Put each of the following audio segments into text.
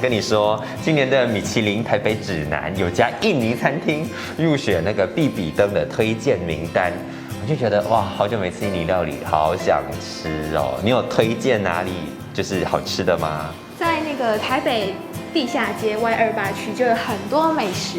跟你说，今年的米其林台北指南有家印尼餐厅入选那个必比登的推荐名单，我就觉得哇，好久没吃印尼料理，好想吃哦。你有推荐哪里就是好吃的吗？在那个台北地下街 Y 二八区就有很多美食，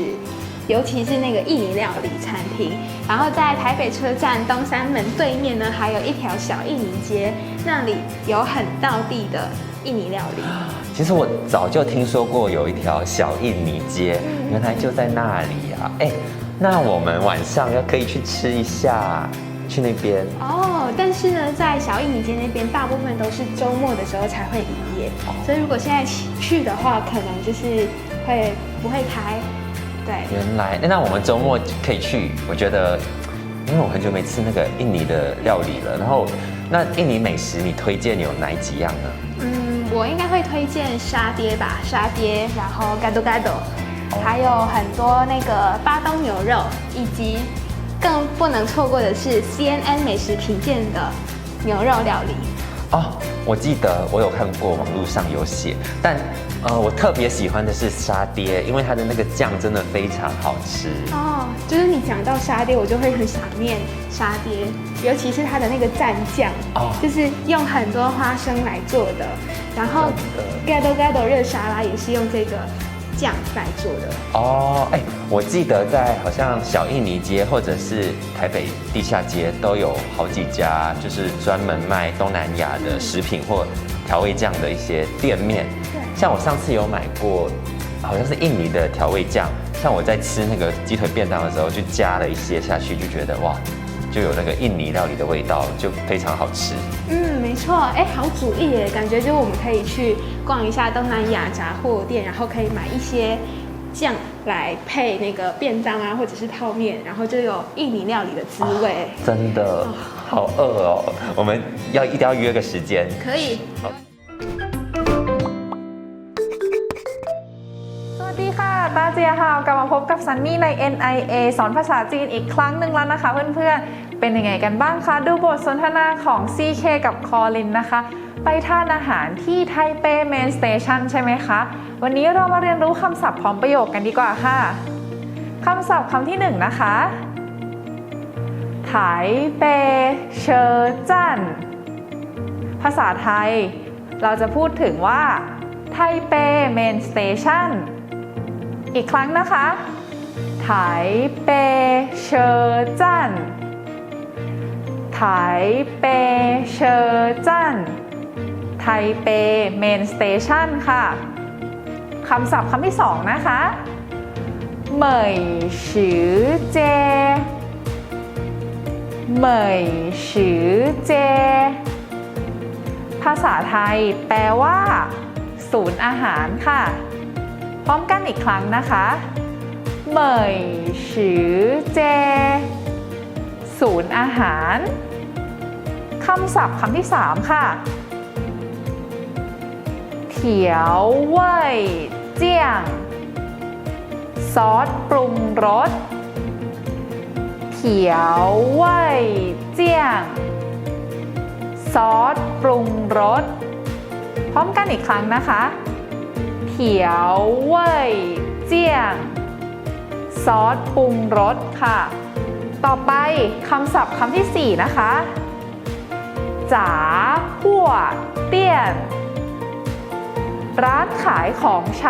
尤其是那个印尼料理餐厅。然后在台北车站东三门对面呢，还有一条小印尼街，那里有很道地的印尼料理。其实我早就听说过有一条小印尼街，原来就在那里啊！哎，那我们晚上要可以去吃一下，去那边。哦，但是呢，在小印尼街那边，大部分都是周末的时候才会营业，所以如果现在去的话，可能就是会不会开。对，原来那我们周末可以去。我觉得，因为我很久没吃那个印尼的料理了。然后，那印尼美食你推荐有哪几样呢？嗯，我应该会推荐沙爹吧，沙爹，然后 gado gado，还有很多那个巴东牛肉，以及更不能错过的是 CNN 美食评鉴的牛肉料理。哦，我记得我有看过网络上有写，但呃，我特别喜欢的是沙爹，因为它的那个酱真的非常好吃。哦，就是你讲到沙爹，我就会很想念沙爹，尤其是它的那个蘸酱，哦，就是用很多花生来做的，然后 gado gado 热沙拉也是用这个。酱来做的哦，哎，我记得在好像小印尼街或者是台北地下街都有好几家，就是专门卖东南亚的食品或调味酱的一些店面。对，像我上次有买过，好像是印尼的调味酱，像我在吃那个鸡腿便当的时候，就加了一些下去，就觉得哇。就有那个印尼料理的味道，就非常好吃。嗯，没错，哎，好主意耶！感觉就我们可以去逛一下东南亚杂货店，然后可以买一些酱来配那个便当啊，或者是泡面，然后就有印尼料理的滋味。真的，好饿哦！我们要一定要约个时间。可以。好。สวัสดีค่ะตาเจียค่ะกลับมาพบกับซันนี่ใน NIA สอนภาษาจีนอีกครั้งหนึ่งแล้วนะคะเพื่อนๆ เป็นยังไงกันบ้างคะ ดูบทสนทนาของ CK กับคอลินนะคะ ไปทานอาหารที่ไทเปเมนสเตชันใช่ไหมคะ วันนี้เรามาเรียนรู้คำศัพท์พร้อมประโยคกันดีกว่าค่ะคำศัพท์คำที่หนึ่งนะคะไถเปเชอร์จันภาษาไทย เราจะพูดถึงว่าไทเปเมนสเตชันอีกครั้งนะคะไถเปเชอร์จัน ไถเปเชอร์จันไทเปเมนสเตชันค่ะคำศัพท์คำที่สองนะคะเหมยชือเจเหมยชือเจ ภาษาไทยแปลว่า ศูนย์อาหารค่ะ พร้อมกันอีกครั้งนะคะเหมยชือเจ ศูนย์อาหารคำศัพท์คำที่ 3 ค่ะ เถียวเว่ยเจียง ซอสปรุงรส เถียวเว่ยเจียง ซอสปรุงรส พร้อมกันอีกครั้งนะคะ เถียวเว่ยเจียง ซอสปรุงรสค่ะ ต่อไปคำศัพท์คำที่ 4 นะคะจ๋าหัวเตี้ยน ร้านขายของช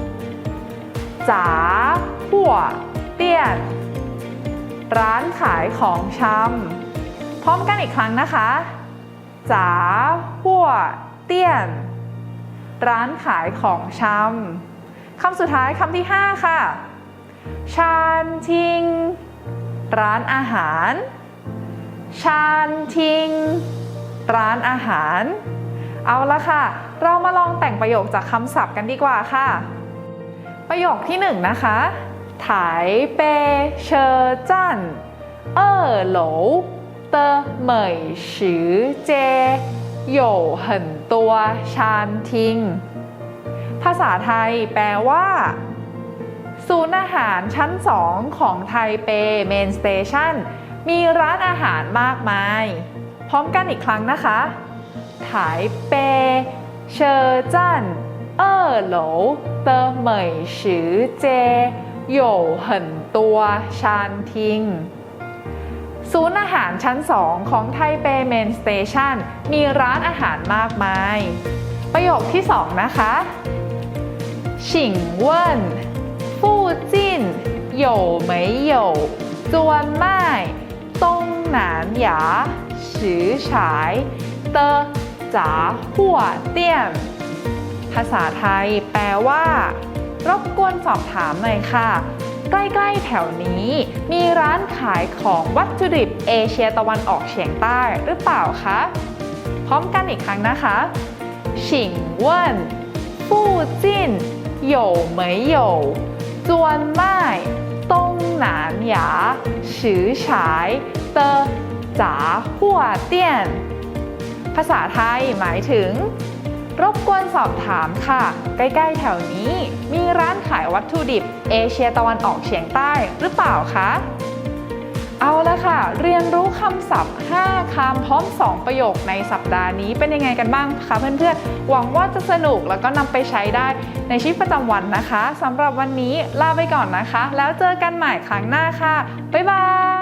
ำจ๋าหัวเตี้ยน ร้านขายของชำพร้อมกันอีกครั้งนะคะจ๋าหัวเตี้ยน ร้านขายของชำคำสุดท้ายคำที่ 5 ค่ะชานทิง ร้านอาหาร ชานทิง ร้านอาหาร เอาละค่ะ เรามาลองแต่งประโยคจากคำศัพท์กันดีกว่าค่ะ ประโยคที่หนึ่งนะคะไถเปเชอจันเออโหลเตอเหมยชือเจโยเหินตัวชานทิง ภาษาไทยแปลว่า ศูนย์อาหารชั้น 2 ของไทเปเมนสเตชันมีร้านอาหารมากมาย พร้อมกันอีกครั้งนะคะไทเปเชอร์จันเออโหลเตอเหมยชือเจโยเหินตัวชานทิง ศูนย์อาหารชั้น 2 ของไทเปเมนสเตชันมีร้านอาหารมากมาย ประโยคที่ 2 นะคะ ชิงเวิ่น 问附近有没有专卖东南亚食材的杂货店ภาษาไทยแปลว่า รบกวนสอบถามหน่อยค่ะ ใกล้ๆแถวนี้มีร้านขายของวัตถุดิบเอเชียตะวันออกเฉียงใต้หรือเปล่าคะ พร้อมกันอีกครั้งนะคะ请问附近有没有 ส่วนไม่ต้งหนานหยาฉือฉายเตอจ๋าหัวเตี้ยน ภาษาไทยหมายถึง รบกวนสอบถามค่ะ ใกล้ๆแถวนี้ มีร้านขายวัตถุดิบ เอเชียตะวันออกเฉียงใต้หรือเปล่าคะ เอาละค่ะ เรียนรู้คำศัพท์ 5คำพร้อม 2 ประโยคในสัปดาห์นี้เป็นยังไงกันบ้างคะเพื่อนๆ หวังว่าจะสนุกแล้วก็นำไปใช้ได้ในชีวิตประจำวันนะคะสำหรับวันนี้ลาไปก่อนนะคะ แล้วเจอกันใหม่ครั้งหน้าค่ะ บ๊ายบาย